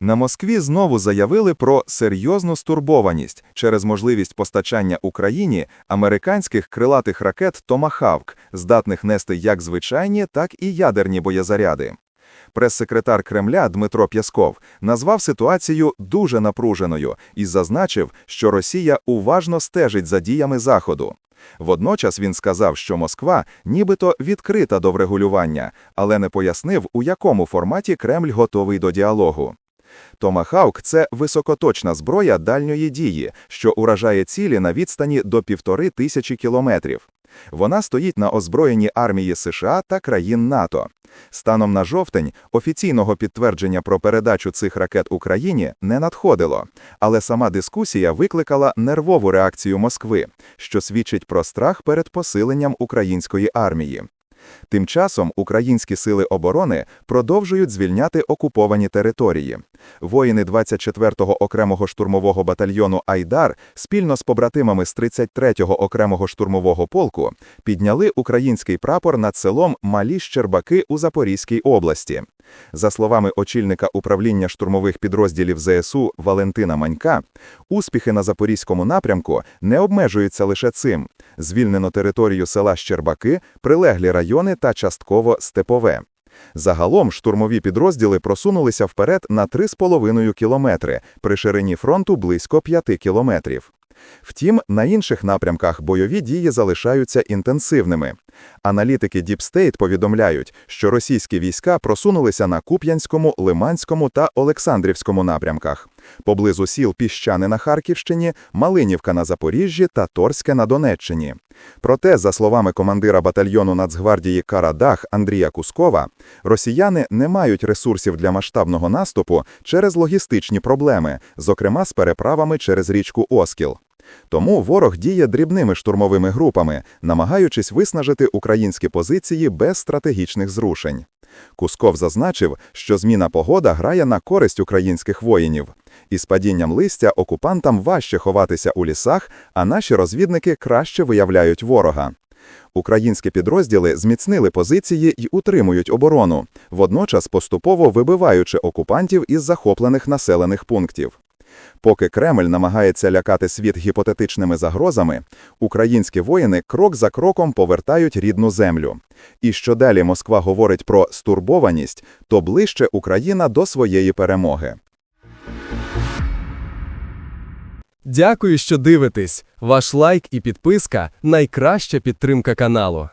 На Москві знову заявили про серйозну стурбованість через можливість постачання Україні американських крилатих ракет «Томахавк», здатних нести як звичайні, так і ядерні боєзаряди. Прес-секретар Кремля Дмитро Пєсков назвав ситуацію дуже напруженою і зазначив, що Росія уважно стежить за діями Заходу. Водночас він сказав, що Москва нібито відкрита до врегулювання, але не пояснив, у якому форматі Кремль готовий до діалогу. Томахавк – це високоточна зброя дальньої дії, що уражає цілі на відстані до півтори тисячі кілометрів. Вона стоїть на озброєнні армії США та країн НАТО. Станом на жовтень офіційного підтвердження про передачу цих ракет Україні не надходило, але сама дискусія викликала нервову реакцію Москви, що свідчить про страх перед посиленням української армії. Тим часом українські сили оборони продовжують звільняти окуповані території. Воїни 24-го окремого штурмового батальйону «Айдар» спільно з побратимами з 33-го окремого штурмового полку підняли український прапор над селом Малі Щербаки у Запорізькій області. За словами очільника управління штурмових підрозділів ЗСУ Валентина Манька, успіхи на Запорізькому напрямку не обмежуються лише цим. Звільнено територію села Щербаки, прилеглі райони та частково Степове. Загалом штурмові підрозділи просунулися вперед на 3,5 кілометри, при ширині фронту близько 5 кілометрів. Втім, на інших напрямках бойові дії залишаються інтенсивними. Аналітики Deep State повідомляють, що російські війська просунулися на Куп'янському, Лиманському та Олександрівському напрямках. Поблизу сіл Піщани на Харківщині, Малинівка на Запоріжжі та Торське на Донеччині. Проте, за словами командира батальйону Нацгвардії Карадах Андрія Кускова, росіяни не мають ресурсів для масштабного наступу через логістичні проблеми, зокрема з переправами через річку Оскіл. Тому ворог діє дрібними штурмовими групами, намагаючись виснажити українські позиції без стратегічних зрушень. Кусков зазначив, що зміна погода грає на користь українських воїнів. Із падінням листя окупантам важче ховатися у лісах, а наші розвідники краще виявляють ворога. Українські підрозділи зміцнили позиції і утримують оборону, водночас поступово вибиваючи окупантів із захоплених населених пунктів. Поки Кремль намагається лякати світ гіпотетичними загрозами, українські воїни крок за кроком повертають рідну землю. І що далі Москва говорить про стурбованість, то ближче Україна до своєї перемоги. Дякую, що дивитесь. Ваш лайк і підписка найкраща підтримка каналу.